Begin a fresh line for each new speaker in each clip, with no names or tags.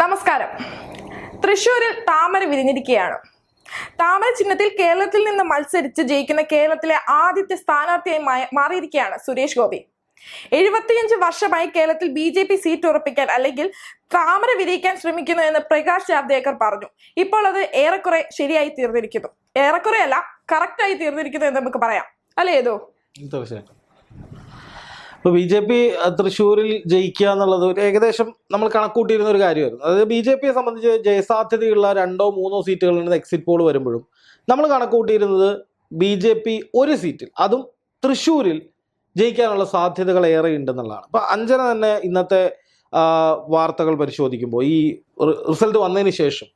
നമസ്കാരം. തൃശൂരിൽ താമര വിരിഞ്ഞിരിക്കുകയാണ്. താമര ചിഹ്നത്തിൽ കേരളത്തിൽ നിന്ന് മത്സരിച്ച് ജയിക്കുന്ന കേരളത്തിലെ ആദ്യത്തെ സ്ഥാനാർത്ഥിയായി മാറിയിരിക്കുകയാണ് സുരേഷ് ഗോപി. എഴുപത്തിയഞ്ച് വർഷമായി കേരളത്തിൽ ബി ജെ പി സീറ്റ് ഉറപ്പിക്കാൻ അല്ലെങ്കിൽ താമര വിരിയിക്കാൻ ശ്രമിക്കുന്നു എന്ന് പ്രകാശ് ജാവ്ദേക്കർ പറഞ്ഞു. ഇപ്പോൾ അത് ഏറെക്കുറെ ശരിയായി തീർന്നിരിക്കുന്നു. ഏറെക്കുറെ അല്ല കറക്റ്റായി തീർന്നിരിക്കുന്നു എന്ന് നമുക്ക് പറയാം. അല്ലേ ഏതോ?
തീർച്ചയായിട്ടും ബി ജെ പി തൃശ്ശൂരിൽ ജയിക്കുക എന്നുള്ളത് ഒരു ഏകദേശം നമ്മൾ കണക്കൂട്ടിയിരുന്ന ഒരു കാര്യമായിരുന്നു. അതായത് ബി ജെ പിയെ സംബന്ധിച്ച് ജയസാധ്യതയുള്ള രണ്ടോ മൂന്നോ സീറ്റുകളിൽ എക്സിറ്റ് പോൾ വരുമ്പോഴും നമ്മൾ കണക്കൂട്ടിയിരുന്നത് ബി ജെ പി ഒരു സീറ്റിൽ അതും തൃശ്ശൂരിൽ ജയിക്കാനുള്ള സാധ്യതകൾ ഏറെ ഉണ്ടെന്നുള്ളതാണ്. അപ്പൊ അഞ്ജന തന്നെ ഇന്നത്തെ വാർത്തകൾ പരിശോധിക്കുമ്പോൾ ഈ റിസൾട്ട് വന്നതിന് ശേഷം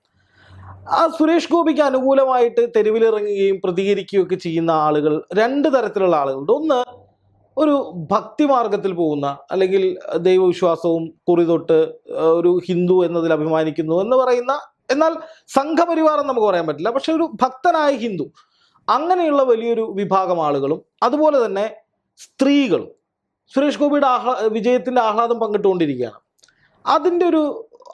ആ സുരേഷ് ഗോപിക്ക് അനുകൂലമായിട്ട് തെരുവിലിറങ്ങുകയും പ്രതികരിക്കുകയും ഒക്കെ ചെയ്യുന്ന ആളുകൾ രണ്ട് തരത്തിലുള്ള ആളുകളുണ്ട്. ഒന്ന് ഒരു ഭക്തിമാർഗത്തിൽ പോകുന്ന അല്ലെങ്കിൽ ദൈവവിശ്വാസവും കുറി തൊട്ട് ഒരു ഹിന്ദു എന്നതിൽ അഭിമാനിക്കുന്നു എന്ന് പറയുന്ന എന്നാൽ സംഘപരിവാരം നമുക്ക് പറയാൻ പറ്റില്ല. പക്ഷെ ഒരു ഭക്തനായ ഹിന്ദു അങ്ങനെയുള്ള വലിയൊരു വിഭാഗം ആളുകളും അതുപോലെ തന്നെ സ്ത്രീകളും സുരേഷ് ഗോപിയുടെ ആഹ്ലാ വിജയത്തിന്റെ ആഹ്ലാദം പങ്കിട്ടുകൊണ്ടിരിക്കുകയാണ്. അതിന്റെ ഒരു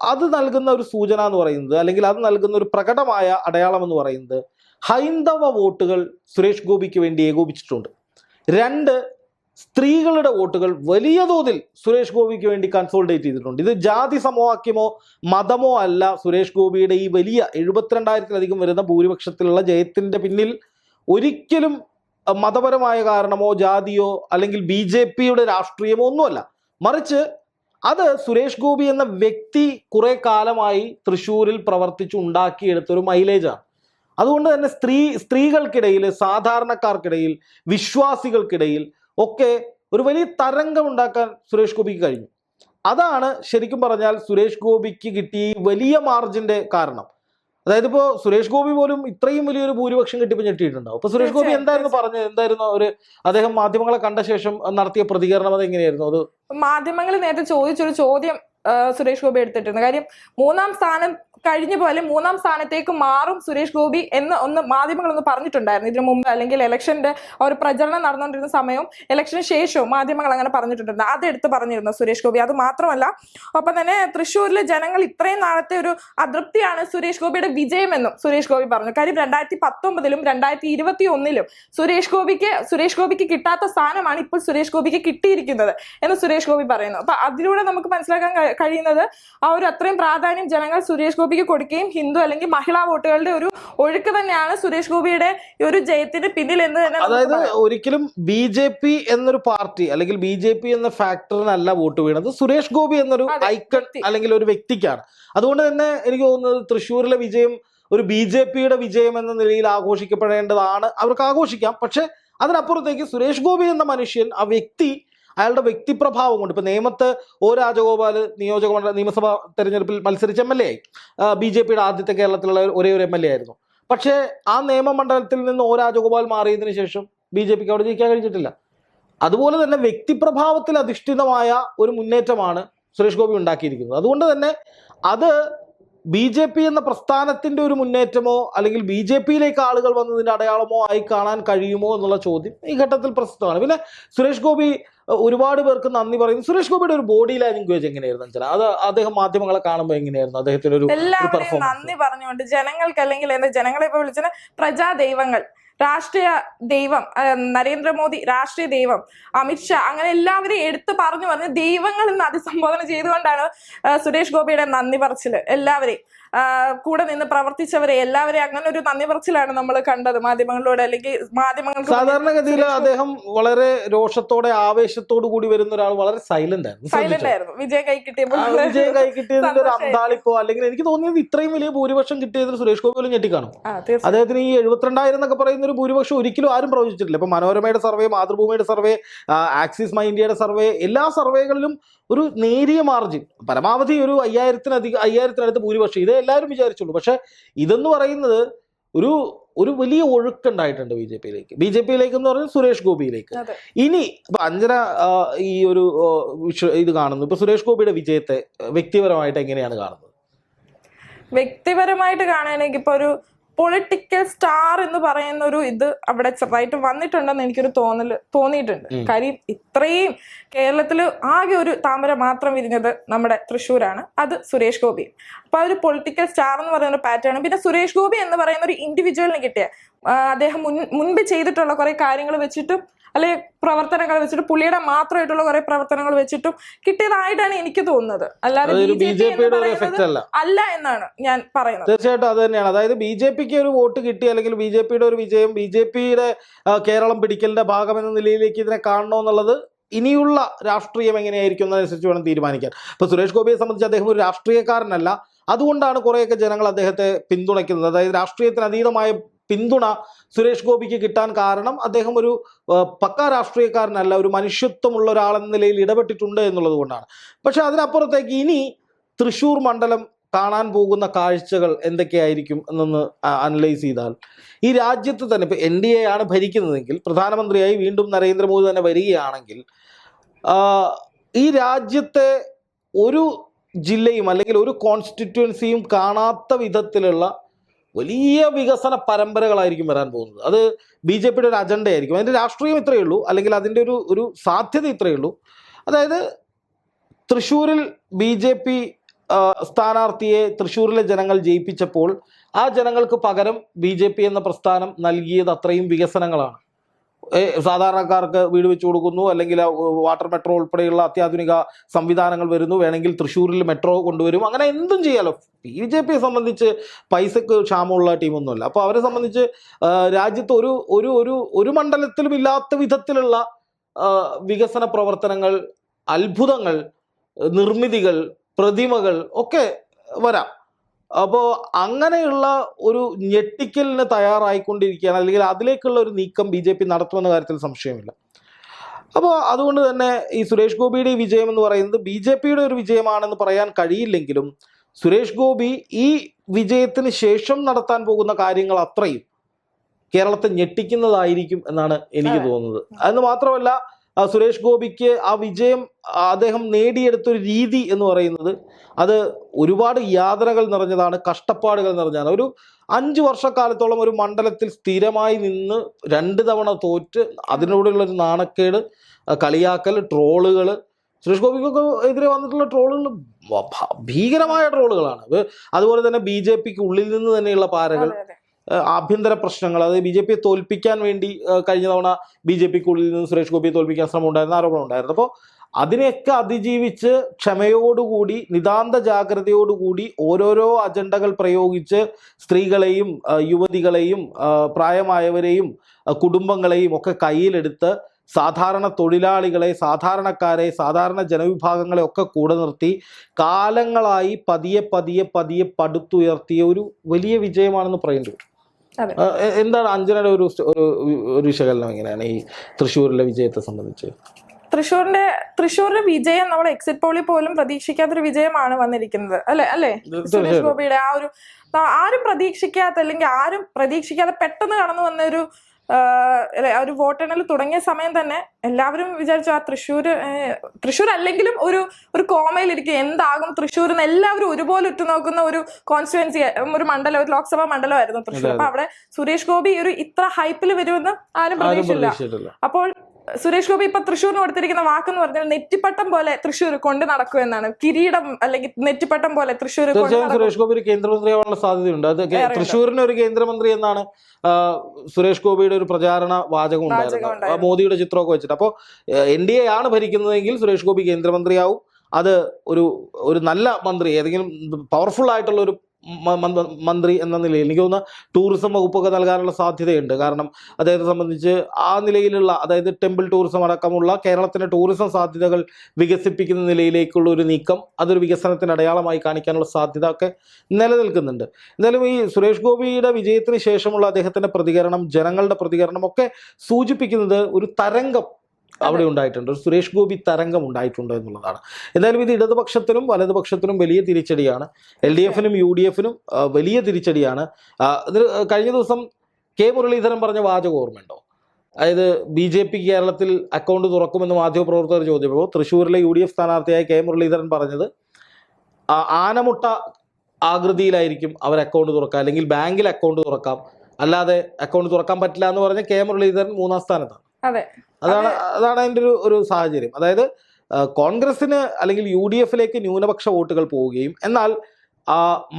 അത് നൽകുന്ന ഒരു സൂചന എന്ന് പറയുന്നത് അല്ലെങ്കിൽ അത് നൽകുന്ന ഒരു പ്രകടമായ അടയാളം എന്ന് പറയുന്നത് ഹൈന്ദവ വോട്ടുകൾ സുരേഷ് ഗോപിക്ക് വേണ്ടി ഏകോപിച്ചിട്ടുണ്ട്. രണ്ട് സ്ത്രീകളുടെ വോട്ടുകൾ വലിയ തോതിൽ സുരേഷ് ഗോപിക്ക് വേണ്ടി കൺസോൾഡേറ്റ് ചെയ്തിട്ടുണ്ട്. ഇത് ജാതി സമവാക്യമോ മതമോ അല്ല. സുരേഷ് ഗോപിയുടെ ഈ വലിയ എഴുപത്തിരണ്ടായിരത്തിലധികം വരുന്ന ഭൂരിപക്ഷത്തിലുള്ള ജയത്തിന്റെ പിന്നിൽ ഒരിക്കലും മതപരമായ കാരണമോ ജാതിയോ അല്ലെങ്കിൽ ബി ജെ പിയുടെ രാഷ്ട്രീയമോ ഒന്നുമല്ല. മറിച്ച് അത് സുരേഷ് ഗോപി എന്ന വ്യക്തി കുറെ കാലമായി തൃശ്ശൂരിൽ പ്രവർത്തിച്ച് ഉണ്ടാക്കിയെടുത്തൊരു മൈലേജാണ് അതുകൊണ്ട് തന്നെ സ്ത്രീ സ്ത്രീകൾക്കിടയിൽ സാധാരണക്കാർക്കിടയിൽ വിശ്വാസികൾക്കിടയിൽ ഒക്കെ ഒരു വലിയ തരംഗം ഉണ്ടാക്കാൻ സുരേഷ് ഗോപിക്ക് കഴിഞ്ഞു. അതാണ് ശരിക്കും പറഞ്ഞാൽ സുരേഷ് ഗോപിക്ക് കിട്ടിയ വലിയ മാർജിന്റെ കാരണം. അതായത് ഇപ്പോ സുരേഷ് ഗോപി പോലും ഇത്രയും വലിയൊരു ഭൂരിപക്ഷം കിട്ടിയപ്പോൾ ഞെട്ടിയിട്ടുണ്ടാവും അപ്പൊ സുരേഷ് ഗോപി എന്തായിരുന്നു പറഞ്ഞത്? എന്തായിരുന്നു ഒരു അദ്ദേഹം മാധ്യമങ്ങളെ കണ്ട ശേഷം നടത്തിയ പ്രതികരണം അത് എങ്ങനെയായിരുന്നു അത്
മാധ്യമങ്ങൾ നേരത്തെ ചോദിച്ചൊരു ചോദ്യം സുരേഷ് ഗോപി എടുത്തിട്ടുണ്ട്. കാര്യം മൂന്നാം സ്ഥാനം കഴിഞ്ഞ പോലെ മൂന്നാം സ്ഥാനത്തേക്ക് മാറും സുരേഷ് ഗോപി എന്ന് ഒന്ന് മാധ്യമങ്ങളൊന്ന് പറഞ്ഞിട്ടുണ്ടായിരുന്നു. ഇതിനു മുമ്പ് അല്ലെങ്കിൽ ഇലക്ഷന്റെ ഒരു പ്രചരണം നടന്നുകൊണ്ടിരുന്ന സമയവും ഇലക്ഷന് ശേഷവും മാധ്യമങ്ങൾ അങ്ങനെ പറഞ്ഞിട്ടുണ്ടായിരുന്നു. അതെടുത്ത് പറഞ്ഞിരുന്നു സുരേഷ് ഗോപി. അത് മാത്രമല്ല ഒപ്പം തന്നെ തൃശ്ശൂരിലെ ജനങ്ങൾ ഇത്രയും നാളത്തെ ഒരു അതൃപ്തിയാണ് സുരേഷ് ഗോപിയുടെ വിജയമെന്നും സുരേഷ് ഗോപി പറഞ്ഞു. കാര്യം രണ്ടായിരത്തി പത്തൊമ്പതിലും രണ്ടായിരത്തി ഇരുപത്തി ഒന്നിലും സുരേഷ് ഗോപിക്ക് സുരേഷ് ഗോപിക്ക് കിട്ടാത്ത സ്ഥാനമാണ് ഇപ്പോൾ സുരേഷ് ഗോപിക്ക് കിട്ടിയിരിക്കുന്നത് എന്ന് സുരേഷ് ഗോപി പറയുന്നു. അപ്പൊ അതിലൂടെ നമുക്ക് മനസ്സിലാക്കാൻ കഴിയുന്നത് ആ ഒരു അത്രയും പ്രാധാന്യം ജനങ്ങൾ സുരേഷ് ഗോപിക്ക് കൊടുക്കുകയും ഹിന്ദു അല്ലെങ്കിൽ മഹിളാ വോട്ടുകളുടെ ഒരു ഒഴുക്ക് തന്നെയാണ് സുരേഷ് ഗോപിയുടെ ഒരു ജയത്തിന് പിന്നിൽ എന്ന് തന്നെ
അതായത് ഒരിക്കലും ബി ജെ പി എന്നൊരു പാർട്ടി അല്ലെങ്കിൽ ബി ജെ പി എന്ന ഫാക്ടറിനല്ല വോട്ട് വീണത്. സുരേഷ് ഗോപി എന്നൊരു ഐക്കൺ അല്ലെങ്കിൽ ഒരു വ്യക്തിക്കാണ്. അതുകൊണ്ട് തന്നെ എനിക്ക് തോന്നുന്നത് തൃശ്ശൂരിലെ വിജയം ഒരു ബി ജെ പിയുടെ വിജയം എന്ന നിലയിൽ ആഘോഷിക്കപ്പെടേണ്ടതാണ്. അവർക്ക് ആഘോഷിക്കാം. പക്ഷെ അതിനപ്പുറത്തേക്ക് സുരേഷ് ഗോപി എന്ന മനുഷ്യൻ ആ വ്യക്തി അയാളുടെ വ്യക്തിപ്രഭാവം കൊണ്ട് ഇപ്പൊ നേമത്ത് ഒ രാജഗോപാൽ നിയോജക മണ്ഡല നിയമസഭാ തെരഞ്ഞെടുപ്പിൽ മത്സരിച്ച M L A B J പിയുടെ ആദ്യത്തെ കേരളത്തിലുള്ള ഒരേ ഒരു എം എൽ എ ആയിരുന്നു. പക്ഷേ ആ നിയമമണ്ഡലത്തിൽ നിന്ന് ഒ രാജഗോപാൽ മാറിയതിനു ശേഷം ബി ജെ പിക്ക് അവിടെ ജയിക്കാൻ കഴിഞ്ഞിട്ടില്ല. അതുപോലെ തന്നെ വ്യക്തിപ്രഭാവത്തിൽ അധിഷ്ഠിതമായ ഒരു മുന്നേറ്റമാണ് സുരേഷ് ഗോപി ഉണ്ടാക്കിയിരിക്കുന്നത്. അതുകൊണ്ട് തന്നെ അത് ബി ജെ പി എന്ന പ്രസ്ഥാനത്തിന്റെ ഒരു മുന്നേറ്റമോ അല്ലെങ്കിൽ ബി ജെ പിയിലേക്ക് ആളുകൾ വന്നതിന്റെ അടയാളമോ ആയി കാണാൻ കഴിയുമോ എന്നുള്ള ചോദ്യം ഈ ഘട്ടത്തിൽ പ്രസക്തമാണ്. പിന്നെ സുരേഷ് ഗോപി ഒരുപാട് പേർക്ക് നന്ദി പറയുന്നു. സുരേഷ് ഗോപിയുടെ ഒരു ബോഡി ലാംഗ്വേജ് എങ്ങനെയായിരുന്നു അഞ്ചന അത് അദ്ദേഹം മാധ്യമങ്ങളെ കാണുമ്പോൾ എങ്ങനെയായിരുന്നു? അദ്ദേഹത്തിന്റെ ഒരു
നന്ദി പറഞ്ഞുകൊണ്ട് ജനങ്ങൾക്ക് അല്ലെങ്കിൽ എന്താ ജനങ്ങളെ ഇപ്പൊ വിളിച്ചത് പ്രജാ ദൈവങ്ങൾ രാഷ്ട്രീയ ദൈവം നരേന്ദ്രമോദി രാഷ്ട്രീയ ദൈവം അമിത്ഷാ അങ്ങനെ എല്ലാവരെയും എടുത്തു പറഞ്ഞു പറഞ്ഞ് ദൈവങ്ങൾ എന്ന് അഭിസംബോധന ചെയ്തുകൊണ്ടാണ് സുരേഷ് ഗോപിയുടെ നന്ദി പറച്ചിൽ എല്ലാവരെയും. കൂടെ നിന്ന് പ്രവർത്തിച്ചവരെ എല്ലാവരെയും അങ്ങനെ ഒരു നന്ദി പറച്ചിലാണ് നമ്മൾ കണ്ടത് മാധ്യമങ്ങളിലൂടെ അല്ലെങ്കിൽ മാധ്യമങ്ങൾ
സാധാരണഗതിയിൽ അദ്ദേഹം വളരെ രോഷത്തോടെ ആവേശത്തോടു കൂടി വരുന്ന ഒരാൾ വളരെ സൈലന്റ് ആയിരുന്നു.
സൈലന്റ് ആയിരുന്നു. വിജയം കൈ കിട്ടിയപ്പോൾ
വിജയ കൈ കിട്ടിയതിന്റെ ഒരു അന്താളിപ്പോ അല്ലെങ്കിൽ എനിക്ക് തോന്നിയത് ഇത്രയും വലിയ ഭൂരിപക്ഷം കിട്ടിയതിൽ സുരേഷ് ഗോപി പോലും ഞെട്ടിക്കാണും. അദ്ദേഹത്തിന് ഈ എഴുപത്തിരണ്ടായിരം എന്നൊക്കെ പറയുന്ന ഒരു ഭൂരിപക്ഷം ഒരിക്കലും ആരും പ്രവചിച്ചിട്ടില്ല. ഇപ്പൊ മനോരമയുടെ സർവേ മാതൃഭൂമിയുടെ സർവേ ആക്സിസ് മൈ ഇന്ത്യയുടെ സർവേ എല്ലാ സർവേകളിലും ഒരു നേരിയ മാർജിൻ പരമാവധി ഒരു അയ്യായിരത്തിനധികം അയ്യായിരത്തിനടുത്ത് ഭൂരിപക്ഷം. ഇത് എല്ലാവരും വിചാരിച്ചുള്ളൂ. പക്ഷേ ഇതെന്ന് പറയുന്നത് ഒരു ഒരു വലിയ ഒഴുക്കുണ്ടായിട്ടുണ്ട് ബി ജെ പിയിലേക്ക്. ബി ജെ പിയിലേക്ക് എന്ന് പറഞ്ഞാൽ സുരേഷ് ഗോപിയിലേക്ക്. ഇനി ഇപ്പൊ അഞ്ജന ഈ ഒരു ഇത് കാണുന്നു. ഇപ്പൊ സുരേഷ് ഗോപിയുടെ വിജയത്തെ വ്യക്തിപരമായിട്ട് എങ്ങനെയാണ് കാണുന്നത്?
വ്യക്തിപരമായിട്ട് കാണുകയാണെങ്കിൽ ഇപ്പൊ ഒരു പൊളിറ്റിക്കൽ സ്റ്റാർ എന്ന് പറയുന്ന ഒരു ഇത് അവിടെ ചെറുതായിട്ട് വന്നിട്ടുണ്ടെന്ന് എനിക്കൊരു തോന്നൽ തോന്നിയിട്ടുണ്ട്. കാര്യം ഇത്രയും കേരളത്തിൽ ആകെ ഒരു താമര മാത്രം വിരിഞ്ഞത് നമ്മുടെ തൃശ്ശൂരാണ്. അത് സുരേഷ് ഗോപി. അപ്പൊ ആ ഒരു പൊളിറ്റിക്കൽ സ്റ്റാർ എന്ന് പറയുന്ന ഒരു പാറ്റേൺ പിന്നെ സുരേഷ് ഗോപി എന്ന് പറയുന്ന ഒരു ഇൻഡിവിജ്വലിന് കിട്ടിയ അദ്ദേഹം മുൻ മുൻപ് ചെയ്തിട്ടുള്ള കുറെ കാര്യങ്ങൾ വെച്ചിട്ടും അല്ലെ പ്രവർത്തനങ്ങൾ വെച്ചിട്ട് പുള്ളിയുടെ മാത്രമായിട്ടുള്ള കുറെ പ്രവർത്തനങ്ങൾ വെച്ചിട്ടും കിട്ടിയതായിട്ടാണ് എനിക്ക് തോന്നുന്നത്. അല്ലാതെ
ബി ജെ അല്ല.
എന്നാണ് ഞാൻ പറയുന്നത്.
തീർച്ചയായിട്ടും അത് തന്നെയാണ്. അതായത് ബി ജെ പിക്ക് ഒരു വോട്ട് കിട്ടി അല്ലെങ്കിൽ ബി ജെ പിയുടെ ഒരു വിജയം ബി ജെ പിയുടെ കേരളം പിടിക്കലിന്റെ ഭാഗം എന്ന നിലയിലേക്ക് ഇതിനെ കാണണമെന്നുള്ളത് ഇനിയുള്ള രാഷ്ട്രീയം എങ്ങനെയായിരിക്കും എന്നതനുസരിച്ച് വേണം തീരുമാനിക്കാൻ. അപ്പൊ സുരേഷ് ഗോപിയെ സംബന്ധിച്ച് അദ്ദേഹം ഒരു രാഷ്ട്രീയക്കാരനല്ല. അതുകൊണ്ടാണ് കുറേയൊക്കെ ജനങ്ങൾ അദ്ദേഹത്തെ പിന്തുണയ്ക്കുന്നത്. അതായത് രാഷ്ട്രീയത്തിന് അതീതമായ പിന്തുണ സുരേഷ് ഗോപിക്ക് കിട്ടാൻ കാരണം അദ്ദേഹം ഒരു പക്ക രാഷ്ട്രീയക്കാരനല്ല ഒരു മനുഷ്യത്വമുള്ള ഒരാളെന്ന നിലയിൽ ഇടപെട്ടിട്ടുണ്ട് എന്നുള്ളത് കൊണ്ടാണ്. പക്ഷെ അതിനപ്പുറത്തേക്ക് ഇനി തൃശൂർ മണ്ഡലം കാണാൻ പോകുന്ന കാഴ്ചകൾ എന്തൊക്കെയായിരിക്കും എന്നൊന്ന് അനലൈസ് ചെയ്താൽ. ഈ രാജ്യത്ത് തന്നെ ഇപ്പൊ എൻ ഡി എ ആണ് ഭരിക്കുന്നതെങ്കിൽ പ്രധാനമന്ത്രിയായി വീണ്ടും നരേന്ദ്രമോദി തന്നെ വരികയാണെങ്കിൽ ഈ രാജ്യത്തെ ഒരു ജില്ലയും അല്ലെങ്കിൽ ഒരു കോൺസ്റ്റിറ്റ്യുവൻസിയും കാണാത്ത വിധത്തിലുള്ള വലിയ വികസന പരമ്പരകളായിരിക്കും വരാൻ പോകുന്നത്. അത് ബി ജെ പിയുടെ ഒരു അജണ്ടയായിരിക്കും. അതിന്റെ രാഷ്ട്രീയം ഇത്രയേ ഉള്ളൂ. അല്ലെങ്കിൽ അതിന്റെ ഒരു ഒരു സാധ്യത ഇത്രയേ ഉള്ളൂ. അതായത് തൃശ്ശൂരിൽ ബി ജെ പി സ്ഥാനാർത്ഥിയെ തൃശ്ശൂരിലെ ജനങ്ങൾ ജയിപ്പിച്ചപ്പോൾ ആ ജനങ്ങൾക്ക് പകരം ബി ജെ പി എന്ന പ്രസ്ഥാനം നൽകിയത് അത്രയും വികസനങ്ങളാണ്. സാധാരണക്കാർക്ക് വീട് വെച്ചു കൊടുക്കുന്നു അല്ലെങ്കിൽ വാട്ടർ മെട്രോ ഉൾപ്പെടെയുള്ള അത്യാധുനിക സംവിധാനങ്ങൾ വരുന്നു വേണമെങ്കിൽ തൃശ്ശൂരിൽ മെട്രോ കൊണ്ടുവരും. അങ്ങനെ എന്തും ചെയ്യാലോ. ബി ജെ പിയെ സംബന്ധിച്ച് പൈസക്ക് ക്ഷാമമുള്ള ടീമൊന്നുമല്ല. അപ്പോൾ അവരെ സംബന്ധിച്ച് രാജ്യത്ത് ഒരു ഒരു ഒരു ഒരു മണ്ഡലത്തിലും ഇല്ലാത്ത വിധത്തിലുള്ള വികസന പ്രവർത്തനങ്ങൾ അത്ഭുതങ്ങൾ നിർമ്മിതികൾ പ്രതിമകൾ ഒക്കെ വരാം. അപ്പോൾ അങ്ങനെയുള്ള ഒരു ഞെട്ടിക്കലിന് തയ്യാറായിക്കൊണ്ടിരിക്കുകയാണ്. അല്ലെങ്കിൽ അതിലേക്കുള്ള ഒരു നീക്കം ബി ജെ പി നടത്തുമെന്ന കാര്യത്തിൽ സംശയമില്ല. അപ്പോൾ അതുകൊണ്ട് തന്നെ ഈ സുരേഷ് ഗോപിയുടെ ഈ വിജയം എന്ന് പറയുന്നത് ബി ജെ പിയുടെ ഒരു വിജയമാണെന്ന് പറയാൻ കഴിയില്ലെങ്കിലും സുരേഷ് ഗോപി ഈ വിജയത്തിന് ശേഷം നടത്താൻ പോകുന്ന കാര്യങ്ങൾ അത്രയും കേരളത്തെ ഞെട്ടിക്കുന്നതായിരിക്കും എന്നാണ് എനിക്ക് തോന്നുന്നത്. അതെന്ന് മാത്രമല്ല സുരേഷ് ഗോപിക്ക് ആ വിജയം അദ്ദേഹം നേടിയെടുത്തൊരു രീതി എന്ന് പറയുന്നത് അത് ഒരുപാട് യാതനകൾ നിറഞ്ഞതാണ് കഷ്ടപ്പാടുകൾ നിറഞ്ഞതാണ്. ഒരു അഞ്ച് വർഷക്കാലത്തോളം ഒരു മണ്ഡലത്തിൽ സ്ഥിരമായി നിന്ന് രണ്ട് തവണ തോറ്റ് അതിനോടുള്ള ഒരു നാണക്കേട് കളിയാക്കൽ ട്രോളുകൾ. സുരേഷ് ഗോപിക്കൊക്കെ എതിരെ വന്നിട്ടുള്ള ട്രോളുകൾ ഭീകരമായ ട്രോളുകളാണ്. അതുപോലെ തന്നെ ബി ജെ പിക്ക് ഉള്ളിൽ നിന്ന് തന്നെയുള്ള പാരകൾ. ആഭ്യന്തര പ്രശ്നങ്ങൾ അതായത് ബി ജെ പിയെ തോൽപ്പിക്കാൻ വേണ്ടി കഴിഞ്ഞ തവണ ബി ജെ പിക്കുള്ളിൽ നിന്ന് സുരേഷ് ഗോപിയെ തോൽപ്പിക്കാൻ ശ്രമം ഉണ്ടായിരുന്ന ആരോപണം ഉണ്ടായിരുന്നു അപ്പോൾ അതിനെയൊക്കെ അതിജീവിച്ച് ക്ഷമയോടുകൂടി നിതാന്ത ജാഗ്രതയോടുകൂടി ഓരോരോ അജണ്ടകൾ പ്രയോഗിച്ച് സ്ത്രീകളെയും യുവതികളെയും പ്രായമായവരെയും കുടുംബങ്ങളെയും ഒക്കെ കയ്യിലെടുത്ത് സാധാരണ തൊഴിലാളികളെ സാധാരണക്കാരെ സാധാരണ ജനവിഭാഗങ്ങളെ ഒക്കെ കൂടെ നിർത്തി കാലങ്ങളായി പതിയെ പതിയെ പതിയെ പടുത്തുയർത്തിയ ഒരു വലിയ വിജയമാണെന്ന് പറയേണ്ടി വരും. എന്താണ് അഞ്ജനയുടെ ഒരു ഒരു വിശകലനം എങ്ങനെയാണ് ഈ തൃശ്ശൂരിലെ വിജയത്തെ സംബന്ധിച്ച്?
തൃശ്ശൂരിന്റെ തൃശ്ശൂരിന്റെ വിജയം നമ്മൾ എക്സിറ്റ് പോളി പോലും പ്രതീക്ഷിക്കാത്തൊരു വിജയമാണ് വന്നിരിക്കുന്നത്. അല്ലെ? അല്ലെ? സുരേഷ് ഗോപിയുടെ ആ ഒരു ആരും പ്രതീക്ഷിക്കാത്ത അല്ലെങ്കിൽ ആരും പ്രതീക്ഷിക്കാതെ പെട്ടെന്ന് കടന്നു വന്ന ഒരു ഒരു വോട്ടെണ്ണൽ തുടങ്ങിയ സമയം തന്നെ എല്ലാവരും വിചാരിച്ചു ആ തൃശ്ശൂർ തൃശ്ശൂർ അല്ലെങ്കിലും ഒരു ഒരു കോമയിലിരിക്കും എന്താകും തൃശ്ശൂർ എന്ന് എല്ലാവരും ഒരുപോലെ ഉറ്റുനോക്കുന്ന ഒരു കോൺസ്റ്റുവൻസി ഒരു മണ്ഡലം ഒരു ലോക്സഭാ മണ്ഡലമായിരുന്നു തൃശ്ശൂർ. അപ്പൊ അവിടെ സുരേഷ് ഗോപി ഒരു ഇത്ര ഹൈപ്പിൽ വരുമെന്ന് ആരും
ആരും
പ്രതീക്ഷിച്ചില്ല. അപ്പോൾ സുരേഷ് ഗോപി ഇപ്പൊ തൃശ്ശൂരിന് കൊടുത്തിരിക്കുന്ന വാക്കെന്ന് പറഞ്ഞാൽ നെറ്റിപ്പട്ടം പോലെ തൃശ്ശൂർ കൊണ്ട് നടക്കുമെന്നാണ് കിരീടം അല്ലെങ്കിൽ നെറ്റിപ്പട്ടം പോലെ തൃശ്ശൂർ
തീർച്ചയായും സുരേഷ് ഗോപി ഒരു കേന്ദ്രമന്ത്രിയാവാനുള്ള സാധ്യതയുണ്ട്. അത്. തൃശ്ശൂരിന് ഒരു കേന്ദ്രമന്ത്രി എന്നാണ് സുരേഷ് ഗോപിയുടെ ഒരു പ്രചാരണ വാചകം ഉണ്ടായിരുന്നത്. മോദിയുടെ ചിത്രമൊക്കെ വെച്ചിട്ട്. അപ്പോൾ എൻ ഡി എ ആണ് ഭരിക്കുന്നതെങ്കിൽ സുരേഷ് ഗോപി കേന്ദ്രമന്ത്രിയാവും. അത് ഒരു ഒരു നല്ല മന്ത്രി ഏതെങ്കിലും പവർഫുൾ ആയിട്ടുള്ള ഒരു മന്ത്രി- എന്ന നിലയിൽ എനിക്ക് തോന്നുന്ന ടൂറിസം വകുപ്പൊക്കെ നൽകാനുള്ള സാധ്യതയുണ്ട്. കാരണം അദ്ദേഹത്തെ സംബന്ധിച്ച് ആ നിലയിലുള്ള അതായത് ടെമ്പിൾ ടൂറിസം അടക്കമുള്ള കേരളത്തിന്റെ ടൂറിസം സാധ്യതകൾ വികസിപ്പിക്കുന്ന നിലയിലേക്കുള്ള ഒരു നീക്കം അതൊരു വികസനത്തിന് അടയാളമായി കാണിക്കാനുള്ള സാധ്യത ഒക്കെ നിലനിൽക്കുന്നുണ്ട്. എന്തായാലും ഈ സുരേഷ് ഗോപിയുടെ വിജയത്തിന് ശേഷമുള്ള അദ്ദേഹത്തിന്റെ പ്രതികരണം ജനങ്ങളുടെ പ്രതികരണം ഒക്കെ സൂചിപ്പിക്കുന്നത് ഒരു തരംഗം അവിടെ ഉണ്ടായിട്ടുണ്ട്. ഒരു സുരേഷ് ഗോപി തരംഗം ഉണ്ടായിട്ടുണ്ട് എന്നുള്ളതാണ്. എന്തായാലും ഇത് ഇടതുപക്ഷത്തിനും വലതുപക്ഷത്തിനും വലിയ തിരിച്ചടിയാണ്. എൽ ഡി എഫിനും യു ഡി എഫിനും വലിയ തിരിച്ചടിയാണ്. ഇത് കഴിഞ്ഞ ദിവസം കെ മുരളീധരൻ പറഞ്ഞ വാചകം ഓർമ്മയുണ്ടോ? അതായത് ബി ജെ പി കേരളത്തിൽ അക്കൗണ്ട് തുറക്കുമെന്ന് മാധ്യമപ്രവർത്തകർ ചോദിച്ചപ്പോൾ തൃശ്ശൂരിലെ യു ഡി എഫ് സ്ഥാനാർത്ഥിയായ കെ മുരളീധരൻ പറഞ്ഞത് ആനമുട്ട ആകൃതിയിലായിരിക്കും അവർ അക്കൗണ്ട് തുറക്കുക. അല്ലെങ്കിൽ ബാങ്കിൽ അക്കൗണ്ട് തുറക്കാം. അല്ലാതെ അക്കൗണ്ട് തുറക്കാൻ പറ്റില്ല എന്ന് പറഞ്ഞ കെ മുരളീധരൻ മൂന്നാം സ്ഥാനത്താണ്.
അതെ.
അതാണ് അതാണ് അതിന്റെ ഒരു ഒരു സാഹചര്യം. അതായത് കോൺഗ്രസിന് അല്ലെങ്കിൽ യു ഡി എഫിലേക്ക് ന്യൂനപക്ഷ വോട്ടുകൾ പോവുകയും എന്നാൽ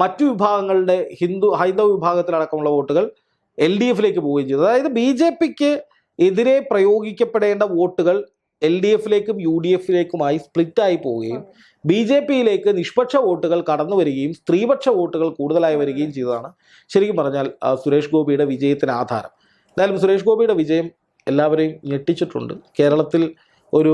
മറ്റു വിഭാഗങ്ങളുടെ ഹിന്ദു ഹൈന്ദവ വിഭാഗത്തിലടക്കമുള്ള വോട്ടുകൾ എൽ ഡി എഫിലേക്ക് പോവുകയും ചെയ്തു. അതായത് ബി ജെ പിക്ക് എതിരെ പ്രയോഗിക്കപ്പെടേണ്ട വോട്ടുകൾ എൽ ഡി എഫിലേക്കും യു ഡി എഫിലേക്കുമായി സ്പ്ലിറ്റായി പോവുകയും ബി ജെ പിയിലേക്ക് നിഷ്പക്ഷ വോട്ടുകൾ കടന്നു വരികയും സ്ത്രീപക്ഷ വോട്ടുകൾ കൂടുതലായി വരികയും ചെയ്തതാണ്. ശരിക്കും പറഞ്ഞാൽ സുരേഷ് ഗോപിയുടെ വിജയത്തിന് ആധാരം. എന്തായാലും സുരേഷ് ഗോപിയുടെ വിജയം എല്ലാവരെയും ഞെട്ടിച്ചിട്ടുണ്ട്. കേരളത്തിൽ ഒരു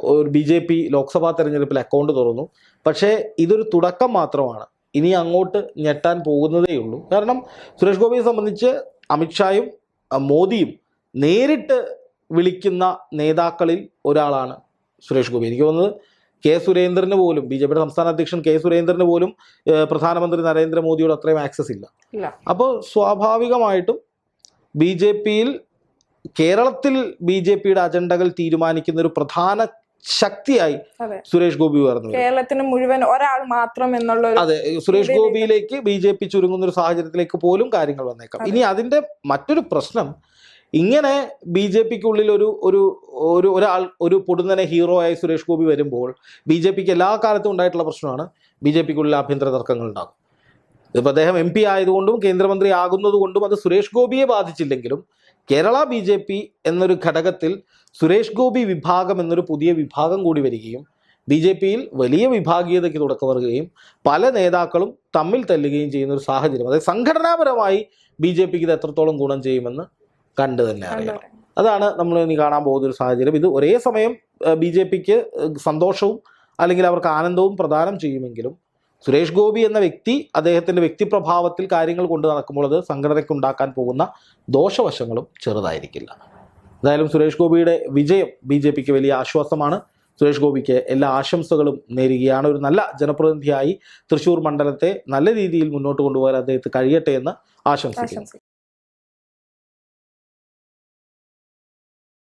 ഒരു ബി ജെ പി ലോക്സഭാ തെരഞ്ഞെടുപ്പിൽ അക്കൗണ്ട് തുറന്നു. പക്ഷേ ഇതൊരു തുടക്കം മാത്രമാണ്. ഇനി അങ്ങോട്ട് ഞെട്ടാൻ പോകുന്നതേ ഉള്ളൂ. കാരണം സുരേഷ് ഗോപിയെ സംബന്ധിച്ച് അമിത്ഷായും മോദിയും നേരിട്ട് വിളിക്കുന്ന നേതാക്കളിൽ ഒരാളാണ് സുരേഷ് ഗോപി. എനിക്ക് തോന്നുന്നത് കെ സുരേന്ദ്രന് പോലും ബി ജെ പിയുടെ സംസ്ഥാന അധ്യക്ഷൻ കെ സുരേന്ദ്രന് പോലും പ്രധാനമന്ത്രി നരേന്ദ്രമോദിയോട് അത്രയും ആക്സസ് ഇല്ല. അപ്പോൾ സ്വാഭാവികമായിട്ടും ബി ജെ പിയിൽ കേരളത്തിൽ ബി ജെ പിയുടെ അജണ്ടകൾ തീരുമാനിക്കുന്ന ഒരു പ്രധാന ശക്തിയായി സുരേഷ് ഗോപി ഉയർന്നു വരും.
കേരളത്തിന് മുഴുവൻ ഒരാൾ മാത്രം എന്നുള്ള
അതെ സുരേഷ് ഗോപിയിലേക്ക് ബി ജെ പി ചുരുങ്ങുന്ന ഒരു സാഹചര്യത്തിലേക്ക് പോലും കാര്യങ്ങൾ വന്നേക്കാം. ഇനി അതിന്റെ മറ്റൊരു പ്രശ്നം ഇങ്ങനെ ബി ജെ പിക്കുള്ളിൽ ഒരു ഒരു ഒരു ഒരാൾ ഒരു പൊടുന്നനെ ഹീറോ ആയി സുരേഷ് ഗോപി വരുമ്പോൾ ബി ജെ പിക്ക് എല്ലാ കാലത്തും ഉണ്ടായിട്ടുള്ള പ്രശ്നമാണ് ബി ജെ പിക്കുള്ളിൽ ആഭ്യന്തര തർക്കങ്ങൾ ഉണ്ടാകും. ഇതിപ്പോൾ അദ്ദേഹം എം പി ആയതുകൊണ്ടും കേന്ദ്രമന്ത്രി ആകുന്നതുകൊണ്ടും അത് സുരേഷ് ഗോപിയെ ബാധിച്ചില്ലെങ്കിലും കേരള ബി ജെ പി എന്നൊരു ഘടകത്തിൽ സുരേഷ് ഗോപി വിഭാഗം എന്നൊരു പുതിയ വിഭാഗം കൂടി വരികയും ബി ജെ പിയിൽ വലിയ വിഭാഗീയതയ്ക്ക് തുടക്കമറുകയും പല നേതാക്കളും തമ്മിൽ തല്ലുകയും ചെയ്യുന്ന ഒരു സാഹചര്യം. അതായത് സംഘടനാപരമായി ബി ജെ പിക്ക് ഇത് എത്രത്തോളം ഗുണം ചെയ്യുമെന്ന് കണ്ടു തന്നെ അറിയാം അതാണ് നമ്മൾ ഇനി കാണാൻ പോകുന്ന ഒരു സാഹചര്യം. ഇത് ഒരേ സമയം ബി ജെ പിക്ക് സന്തോഷവും അല്ലെങ്കിൽ അവർക്ക് ആനന്ദവും പ്രദാനം ചെയ്യുമെങ്കിലും സുരേഷ് ഗോപി എന്ന വ്യക്തി അദ്ദേഹത്തിന്റെ വ്യക്തിപ്രഭാവത്തിൽ കാര്യങ്ങൾ കൊണ്ട് നടക്കുമ്പോൾ അത് സംഘടനയ്ക്ക് ഉണ്ടാക്കാൻ പോകുന്ന ദോഷവശങ്ങളും ചെറുതായിരിക്കില്ല. എന്തായാലും സുരേഷ് ഗോപിയുടെ വിജയം ബി ജെ പിക്ക് വലിയ ആശ്വാസമാണ്. സുരേഷ് ഗോപിക്ക് എല്ലാ ആശംസകളും നേരുകയാണ്. ഒരു നല്ല ജനപ്രതിനിധിയായി തൃശ്ശൂർ മണ്ഡലത്തെ നല്ല രീതിയിൽ മുന്നോട്ട് കൊണ്ടുപോകാൻ അദ്ദേഹത്തെ കഴിയട്ടെ എന്ന്
ആശംസിക്കുന്നു.